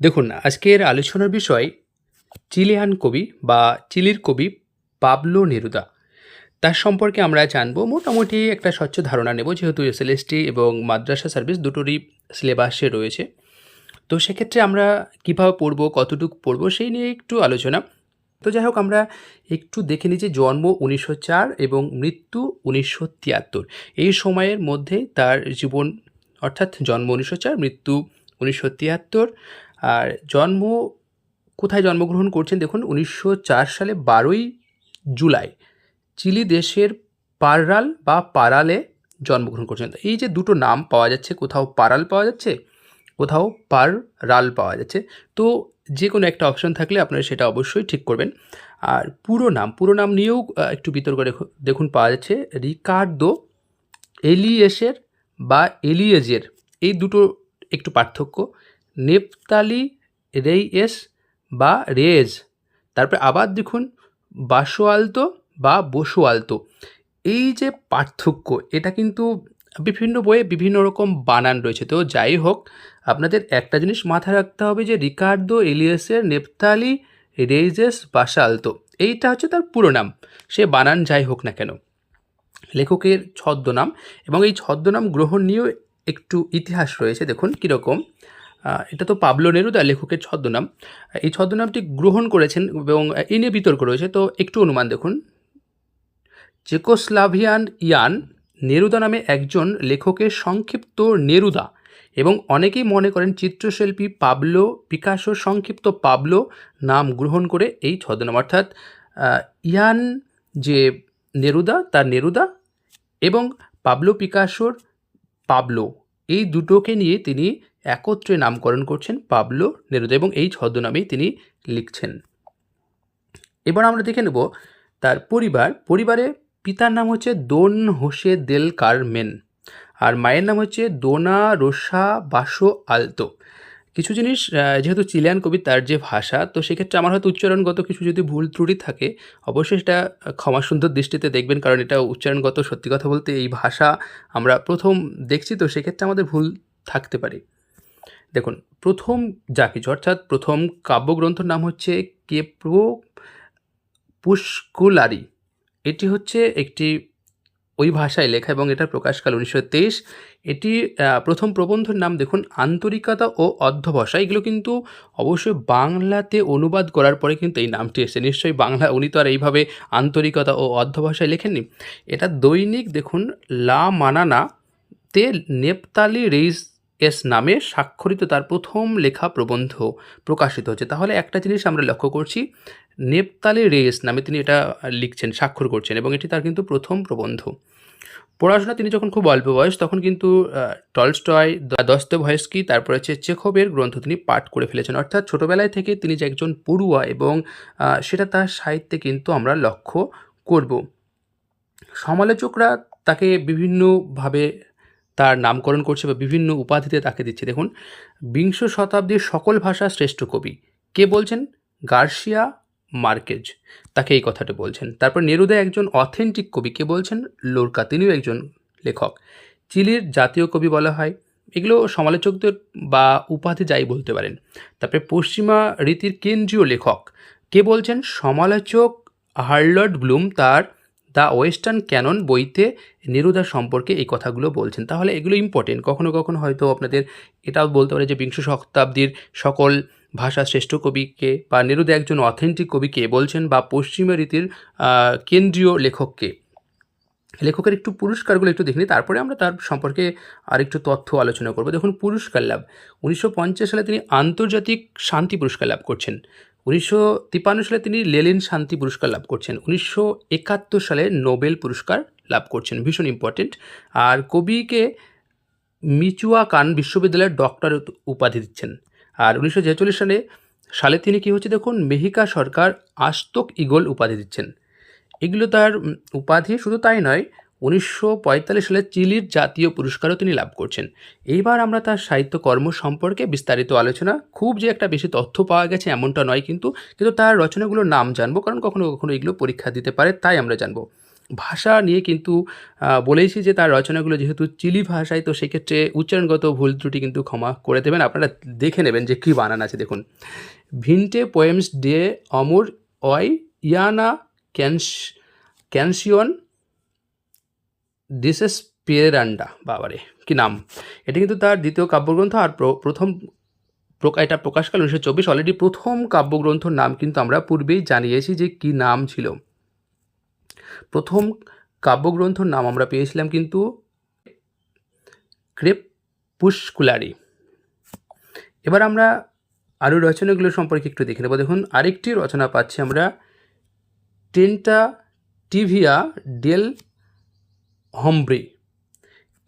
দেখুন, আজকের আলোচনার বিষয় চিলিয়ান কবি বা চিলির কবি পাবলো নেরুদা। তার সম্পর্কে আমরা জানব, মোটামুটি একটা স্বচ্ছ ধারণা নেব, যেহেতু এসএলএসটি এবং মাদ্রাসা সার্ভিস দুটোরই সিলেবাসে রয়েছে। তো সেক্ষেত্রে আমরা কীভাবে পড়ব, কতটুকু পড়ব, সেই নিয়ে একটু আলোচনা। তো যাই হোক, আমরা একটু দেখে নিচ্ছি জন্ম উনিশশো চার এবং মৃত্যু উনিশশো তিয়াত্তর। এই সময়ের মধ্যে তার জীবন, অর্থাৎ জন্ম উনিশশো চার, মৃত্যু উনিশশো তিয়াত্তর। আর জন্ম, কোথায় জন্মগ্রহণ করছেন দেখুন, উনিশশো চার সালে বারোই জুলাই, চিলি দেশের পাররাল বা পারালে জন্মগ্রহণ করছেন। এই যে দুটো নাম পাওয়া যাচ্ছে, কোথাও পারাল পাওয়া যাচ্ছে, কোথাও পার রাল পাওয়া যাচ্ছে, তো যে কোনো একটা অপশন থাকলে আপনারা সেটা অবশ্যই ঠিক করবেন। আর পুরো নাম পুরো নাম নিয়েও একটু বিতর্ক দেখু- দেখুন পাওয়া যাচ্ছে, রিকার্দো এলিয়েসের বা এলিয়েজের, এই দুটো একটু পার্থক্য। নেপতালি রেইয়েস বা রেজ। তারপরে আবার দেখুন বাসো আলতো বা বসো আলতো এই যে পার্থক্য, এটা কিন্তু বিভিন্ন বইয়ে বিভিন্ন রকম বানান রয়েছে। তো যাই হোক, আপনাদের একটা জিনিস মাথায় রাখতে হবে যে রিকার্দো এলিয়াসের নেপতালি, রেইজেস বাসা আলতো এইটা হচ্ছে তার পুরো নাম। সে বানান যাই হোক না কেন। লেখকের ছদ্মনাম এবং এই ছদ্মনাম গ্রহণ নিয়েও একটু ইতিহাস রয়েছে। দেখুন কীরকম। এটা তো পাবলো নেরুদা লেখকের ছদ্মনাম। এই ছদ্মনামটি গ্রহণ করেছেন এবং এ নিয়ে বিতর্ক রয়েছে। তো একটু অনুমান দেখুন। চেকোস্লাভিয়ান ইয়ান নেরুদা নামে একজন লেখকের সংক্ষিপ্ত নেরুদা এবং অনেকেই মনে করেন চিত্রশিল্পী পাবলো পিকাসোর সংক্ষিপ্ত পাবলো নাম গ্রহণ করে এই ছদ্মনাম। অর্থাৎ ইয়ান যে নেরুদা তার নেরুদা এবং পাবলো পিকাসোর পাবলো, এই দুটোকে নিয়ে তিনি একত্রে নামকরণ করছেন পাবলো নেরুদা এবং এই ছদ্মনামেই তিনি লিখছেন। এবার আমরা দেখে নেব তার পরিবার। পরিবারে পিতার নাম হচ্ছে দোন হোসে দেল কারমেন আর মায়ের নাম হচ্ছে দোনা রোসা বাসো আলতো। কিছু জিনিস যেহেতু চিলিয়ান কবি তার যে ভাষা, তো সেক্ষেত্রে আমার হয়তো উচ্চারণগত কিছু যদি ভুল ত্রুটি থাকে, অবশ্যই সেটা ক্ষমা সুন্দর দৃষ্টিতে দেখবেন, কারণ এটা উচ্চারণগত সত্যি কথা বলতে এই ভাষা আমরা প্রথম দেখছি, তো সেক্ষেত্রে আমাদের ভুল থাকতে পারে। দেখুন, প্রথম যা কিছু অর্থাৎ প্রথম কাব্যগ্রন্থর নাম হচ্ছে কেপ্রো পুষ্কুলারি। এটি হচ্ছে একটি ওই ভাষায় লেখা এবং এটার প্রকাশকাল উনিশশো তেইশ। এটি প্রথম প্রবন্ধের নাম দেখুন, আন্তরিকতা ও অধ্যবসা এগুলো কিন্তু অবশ্যই বাংলাতে অনুবাদ করার পরে কিন্তু এই নামটি এসেছে। নিশ্চয়ই বাংলা, উনি তো আর এইভাবে আন্তরিকতা ও অধ্যবসায় লেখেননি। এটা দৈনিক দেখুন, লা মানানা তে নেপতালি রেইস এস নামে স্বাক্ষরিত তার প্রথম লেখা প্রবন্ধ প্রকাশিত হচ্ছে। তাহলে একটা জিনিস আমরা লক্ষ্য করছি, নেপতালি রেস নামে তিনি এটা লিখছেন, স্বাক্ষর করছেন এবং এটি তার কিন্তু প্রথম প্রবন্ধ। পড়াশোনা তিনি যখন খুব অল্প বয়স তখন কিন্তু টলস্টয় দস্তভয়েস্কি, তারপর হচ্ছে চেখবের গ্রন্থ তিনি পাঠ করে ফেলেছেন। অর্থাৎ ছোটোবেলায় থেকে তিনি যে একজন পড়ুয়া এবং সেটা তার সাহিত্যে কিন্তু আমরা লক্ষ্য করব। সমালোচকরা তাকে বিভিন্নভাবে তার নামকরণ করছে বা বিভিন্ন উপাধিতে তাকে দিচ্ছে। দেখুন, বিংশ শতাব্দীর সকল ভাষা শ্রেষ্ঠ কবি। কে বলছেন? Garcia Marquez. তাকে এই কথাটা বলছেন। তারপর নেরুদা একজন অথেন্টিক কবি কে বলছেন? লোরকা। তিনিও একজন লেখক। চিলির জাতীয় কবি বলা হয়। এগুলো সমালোচকদের বা উপাধি যাই বলতে পারেন। তারপরে পশ্চিমা রীতির কেন্দ্রীয় লেখক। কে বলছেন? সমালোচক হার্লড ব্লুম তার দ্য ওয়েস্টার্ন ক্যানন বইতে নেরুদা সম্পর্কে এই কথাগুলো বলছেন। তাহলে এগুলো ইম্পর্টেন্ট কখনো কখনো হয়তো আপনাদের এটাও বলতে পারে যে বিংশ শতাব্দীর সকল ভাষা শ্রেষ্ঠ কবিকে বা নেরুদা একজন অথেন্টিক কবিকে বলছেন বা পশ্চিমা রীতির কেন্দ্রীয় লেখককে। লেখকের একটু পুরস্কারগুলো একটু দেখে তারপরে আমরা তার সম্পর্কে আরেকটু তথ্য আলোচনা করব। দেখুন, পুরস্কার লাভ। উনিশশো পঞ্চাশ সালে তিনি আন্তর্জাতিক শান্তি পুরস্কার লাভ করছেন। উনিশশো তিপ্পান্ন সালে তিনি লেলিন শান্তি পুরস্কার লাভ করছেন। উনিশশো একাত্তর সালে নোবেল পুরস্কার লাভ করছেন। ভীষণ ইম্পর্টেন্ট আর কবিকে মিচুয়াকান বিশ্ববিদ্যালয়ের ডক্টর উপাধি দিচ্ছেন। আর উনিশশো ছেচল্লিশ সালে সালে তিনি কী হচ্ছে দেখুন? মেহিকা সরকার আস্তক ইগল উপাধি দিচ্ছেন। এগুলো তার উপাধি শুধু তাই নয় উনিশশো পঁয়তাল্লিশ সালে চিলির জাতীয় পুরস্কারও তিনি লাভ করছেন। এইবার আমরা তার সাহিত্যকর্ম সম্পর্কে বিস্তারিত আলোচনা, খুব যে একটা বেশি তথ্য পাওয়া গেছে এমনটা নয় কিন্তু কিন্তু তার রচনাগুলোর নাম জানব, কারণ কখনো কখনো এগুলো পরীক্ষা দিতে পারে, তাই আমরা জানব। ভাষা নিয়ে কিন্তু বলেইছি যে তার রচনাগুলো যেহেতু চিলি ভাষায়, তো সেক্ষেত্রে উচ্চারণগত ভুল ত্রুটি কিন্তু ক্ষমা করে দেবেন। আপনারা দেখে নেবেন যে কী বানান আছে, দেখুন। ভিন্টে পোয়েমস ডে অমর অয় ইয়ানা ক্যান্স, ক্যানসিয়ন ডিসেস পিয়েরান্ডা বাবারে, কি নাম? এটা কিন্তু তার দ্বিতীয় কাব্যগ্রন্থ আর প্র- প্রথম এটা প্রকাশকাল উনিশশো চব্বিশ অলরেডি প্রথম কাব্যগ্রন্থর নাম কিন্তু আমরা পূর্বেই জানিয়েছি যে কি নাম ছিল। প্রথম কাব্যগ্রন্থর নাম আমরা পেয়েছিলাম কিন্তু ক্রেপ পুষ্কুলারি এবার আমরা আরও রচনাগুলো সম্পর্কে একটু দেখে নেব। দেখুন, আরেকটি রচনা পাচ্ছি আমরা, টেন্টা টিভিয়া ডেল হমব্রে।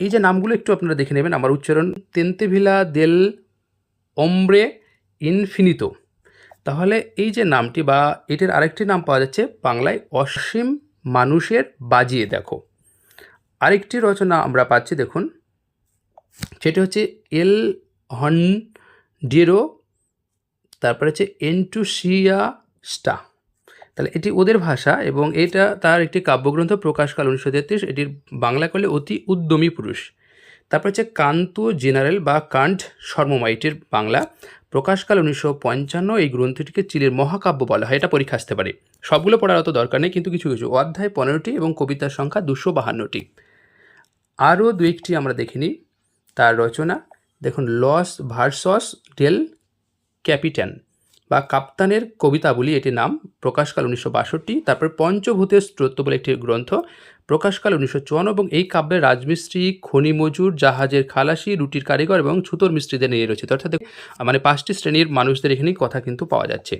এই যে নামগুলো একটু আপনারা দেখে নেবেন, আমার উচ্চারণ তেন্তেভিলা দেল অমব্রে ইনফিনিতো। তাহলে এই যে নামটি বা এটির আরেকটি নাম পাওয়া যাচ্ছে বাংলায় অসীম মানুষের বাজিয়ে দেখো। আরেকটি রচনা আমরা পাচ্ছি দেখুন, সেটি হচ্ছে এল হন ডেরো তারপরে হচ্ছে এন্টুসিয়া স্টা। তাহলে এটি ওদের ভাষা এবং এটা তার একটি কাব্যগ্রন্থ প্রকাশকাল উনিশশো তেত্রিশ। এটির বাংলা করলে অতি উদ্যমী পুরুষ। তারপর হচ্ছে কান্ত জেনারেল বা কান্ট শর্মমাইটের বাংলা প্রকাশকাল উনিশশো পঞ্চান্ন। এই গ্রন্থটিকে চিলের মহাকাব্য বলা হয়। এটা পরীক্ষা আসতে পারে। সবগুলো পড়ার অত দরকার নেই, কিন্তু কিছু কিছু। অধ্যায় পনেরোটি এবং কবিতার সংখ্যা দুশো বাহান্নটি। আরও দু একটি আমরা দেখে নিই। তার রচনা, দেখুন, লস ভার্সস ডেল ক্যাপিটান। বা কাপ্তানের কবিতাবলী এটির নাম প্রকাশকাল উনিশশো বাষট্টি, তারপর পঞ্চভূতের স্তোত্র বলে একটি গ্রন্থ প্রকাশকাল উনিশশো চুয়ান্ন এবং এই কাব্যে রাজমিস্ত্রি, খনি মজুর, জাহাজের খালাসি, রুটির কারিগর এবং ছুতোর মিস্ত্রিদের নিয়ে রয়েছে অর্থাৎ মানে পাঁচটি শ্রেণির মানুষদের এখানেই কথা কিন্তু পাওয়া যাচ্ছে।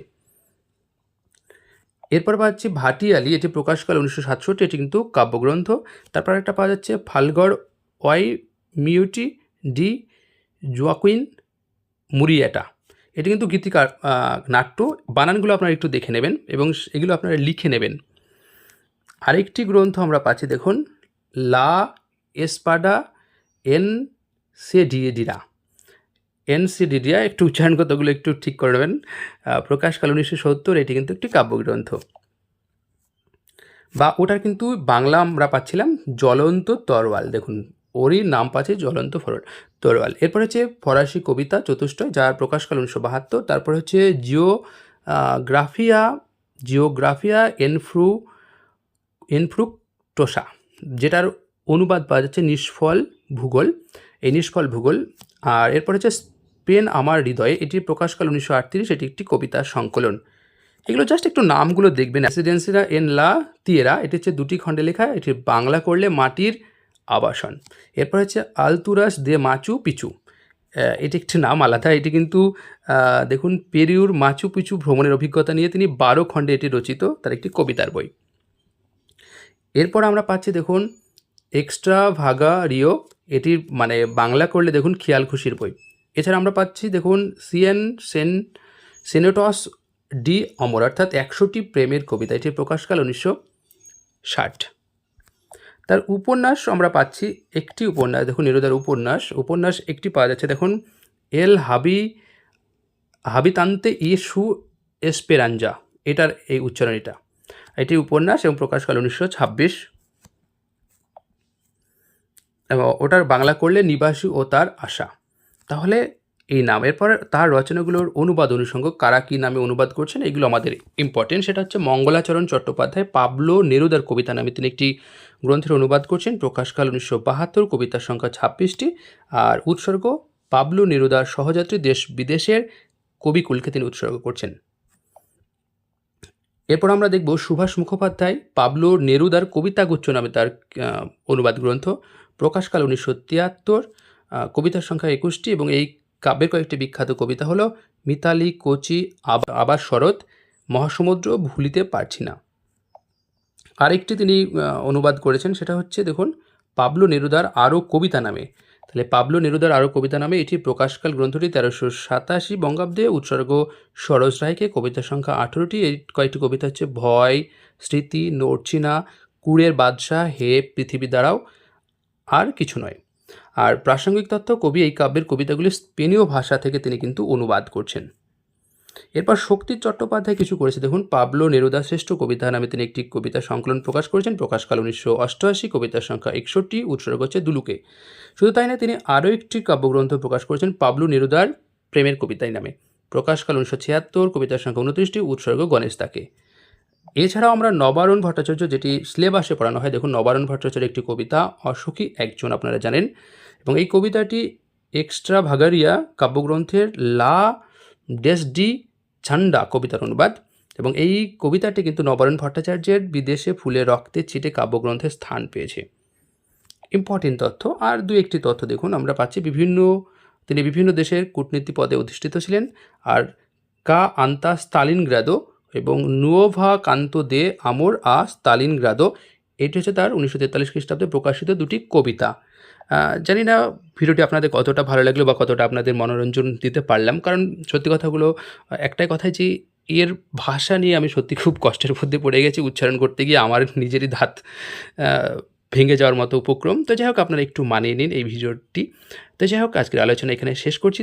এরপর পাচ্ছি ভাটিয়ালি, এটি প্রকাশকাল উনিশশো সাতষট্টি, এটি কিন্তু কাব্যগ্রন্থ। তারপর একটা পাওয়া যাচ্ছে ফালগড় ওয়াই মিউটি ডি জোয়াকুইন মুরিয়াটা। এটি কিন্তু গীতিকার নাট্য। বানানগুলো আপনারা একটু দেখে নেবেন এবং এগুলো আপনারা লিখে নেবেন। আরেকটি গ্রন্থ আমরা পাচ্ছি, দেখুন। লা এসপাডা এন সেডিডিরা এন সিডিডিয়া একটু উচ্চারণগতগুলো একটু ঠিক করে নেবেন। প্রকাশকাল উনিশশো সত্তর, এটি কিন্তু একটি কাব্যগ্রন্থ বা ওটার কিন্তু বাংলা আমরা পাচ্ছিলাম, জ্বলন্ত তরোয়াল, দেখুন। ওরই নাম পাচ্ছে জ্বলন্ত ফরল তরোয়াল। এরপর হচ্ছে ফরাসি কবিতা চতুষ্টয় যার প্রকাশকাল উনিশশো বাহাত্তর। তারপর হচ্ছে জিও গ্রাফিয়া, জিওগ্রাফিয়া এনফ্রু, এনফ্রুকটোসা, যেটার অনুবাদ পাওয়া যাচ্ছে নিষ্ফল ভূগোল, এই নিষ্ফল ভূগোল। আর এরপর হচ্ছে স্পেন আমার হৃদয়ে, এটি প্রকাশকাল উনিশশো আটত্রিশ, এটি একটি কবিতার সংকলন। এগুলো জাস্ট একটু নামগুলো দেখবেন। রেসিডেন্সিরা এন লা তিয়েরা, এটি হচ্ছে দুটি খণ্ডে লেখা, এটি বাংলা করলে মাটির আবাসন। এরপর হচ্ছে আলতুরাস দে মাচু পিচু। এটি একটি নাম আলাদা। এটি কিন্তু দেখুন, পেরিউর মাচু পিচু ভ্রমণের অভিজ্ঞতা নিয়ে তিনি বারো খণ্ডে এটি রচিত, তার একটি কবিতার বই। এরপর আমরা পাচ্ছি, দেখুন, এক্সট্রা ভাগা রিও। এটির মানে বাংলা করলে দেখুন খেয়াল খুশির বই। এছাড়া আমরা পাচ্ছি, দেখুন, সিএন সেন, সেনেটস ডি অমর, অর্থাৎ একশোটি প্রেমের কবিতা। এটির প্রকাশকাল উনিশশো ষাট। তার উপন্যাস আমরা পাচ্ছি একটি উপন্যাস। দেখুন, নিরোদার উপন্যাস। উপন্যাস একটি পাওয়া যাচ্ছে, দেখুন, এল হাবি, হাবিতান্তে ইসু এসপেরাঞ্জা। এটার এই উচ্চারণ এটা এটি উপন্যাস এবং প্রকাশকাল উনিশশো ছাব্বিশ। এবং ওটার বাংলা করলে নিবাসী ও তার আশা। তাহলে এই নাম। এরপর তার রচনাগুলোর অনুবাদ অনুষঙ্গ কারা কী নামে অনুবাদ করছেন, এগুলো আমাদের ইম্পর্টেন্ট সেটা হচ্ছে মঙ্গলাচরণ চট্টোপাধ্যায়, পাবলো নেরুদার কবিতা নামে তিনি একটি গ্রন্থের অনুবাদ করছেন প্রকাশকাল উনিশশো বাহাত্তর কবিতার সংখ্যা ছাব্বিশটি আর উৎসর্গ পাবলো নেরুদার সহযাত্রী দেশ বিদেশের কবিকুলকে তিনি উৎসর্গ করছেন। এরপর আমরা দেখব সুভাষ মুখোপাধ্যায় পাবলো নেরুদার কবিতাগুচ্ছ নামে তার অনুবাদ গ্রন্থ প্রকাশকাল উনিশশো তিয়াত্তর কবিতার সংখ্যা একুশটি এবং এই কাব্যের কয়েকটি বিখ্যাত কবিতা হলো মিতালি, কোচি আবার শরৎ, মহাসমুদ্র ভুলিতে পারছি না। আরেকটি তিনি অনুবাদ করেছেন, সেটা হচ্ছে, দেখুন, পাবলো নেরুদার আরও কবিতা নামে। তাহলে পাবলো নেরুদার আরও কবিতা নামে এটি প্রকাশকাল গ্রন্থটি তেরোশো সাতাশি বঙ্গাব্দে উৎসর্গ সরোজ রায়কে। কবিতার সংখ্যা আঠেরোটি। এই কয়েকটি কবিতা হচ্ছে, ভয়, স্মৃতি নড়ছিনা কুড়ের বাদশাহ, হে পৃথিবী দ্বারাও আর কিছু নয়। আর প্রাসঙ্গিক তথ্য কবি এই কাব্যের কবিতাগুলি স্পেনীয় ভাষা থেকে তিনি কিন্তু অনুবাদ করছেন। এরপর শক্তি চট্টোপাধ্যায় কিছু করেছে। দেখুন, পাবলো নেরুদা শ্রেষ্ঠ কবিতা নামে তিনি একটি কবিতা সংকলন প্রকাশ করেছেন। প্রকাশকাল উনিশশো অষ্টআশি, কবিতার সংখ্যা একষট্টি, উৎসর্গ হচ্ছে দুলুকে। শুধু তাই না, তিনি আরও একটি কাব্যগ্রন্থ প্রকাশ করেছেন, পাবলু নেরুদার প্রেমের কবিতাই নামে। প্রকাশকাল উনিশশো ছিয়াত্তর, কবিতার সংখ্যা উনত্রিশটি, উৎসর্গ গণেশ তাকে। এছাড়াও আমরা নবারুণ ভট্টাচার্য, যেটি সিলেবাসে পড়ানো হয়, দেখুন, নবারণ ভট্টাচার্যের একটি কবিতা অসুখী একজন আপনারা জানেন। এবং এই কবিতাটি এক্সট্রা ভাগারিয়া কাব্যগ্রন্থের লা ডেস ডি ঝান্ডা কবিতার অনুবাদ। এবং এই কবিতাটি কিন্তু নবারুণ ভট্টাচার্যের বিদেশে ফুলে রক্তে ছিটে কাব্যগ্রন্থে স্থান পেয়েছে। ইম্পর্টেন্ট তথ্য। আর দু একটি তথ্য দেখুন, আমরা পাচ্ছি বিভিন্ন, তিনি বিভিন্ন দেশের কূটনীতি পদে অধিষ্ঠিত ছিলেন। আর কা আন্তা স্তালিনগ্রাদো এবং নুয়োভা কান্ত দে আমর আ স্তালিনগ্রাদো এটি হচ্ছে তার উনিশশো তেতাল্লিশ খ্রিস্টাব্দে প্রকাশিত দুটি কবিতা। জানি না ভিডিওটি আপনাদের কতটা ভালো লাগল বা কতটা আপনাদের মনোরঞ্জন দিতে পারলাম, কারণ সত্যি কথাগুলো একটাই কথাই যে এর ভাষা নিয়ে আমি সত্যি খুব কষ্টের মধ্যে পড়ে গেছি উচ্চারণ করতে গিয়ে আমার নিজেরই ধাত ভেঙে যাওয়ার মতো উপক্রম। তো যাই হোক, আপনারা একটু মানিয়ে নিন এই ভিডিওটি। তো যাই হোক, আজকের আলোচনা এখানে শেষ করছি।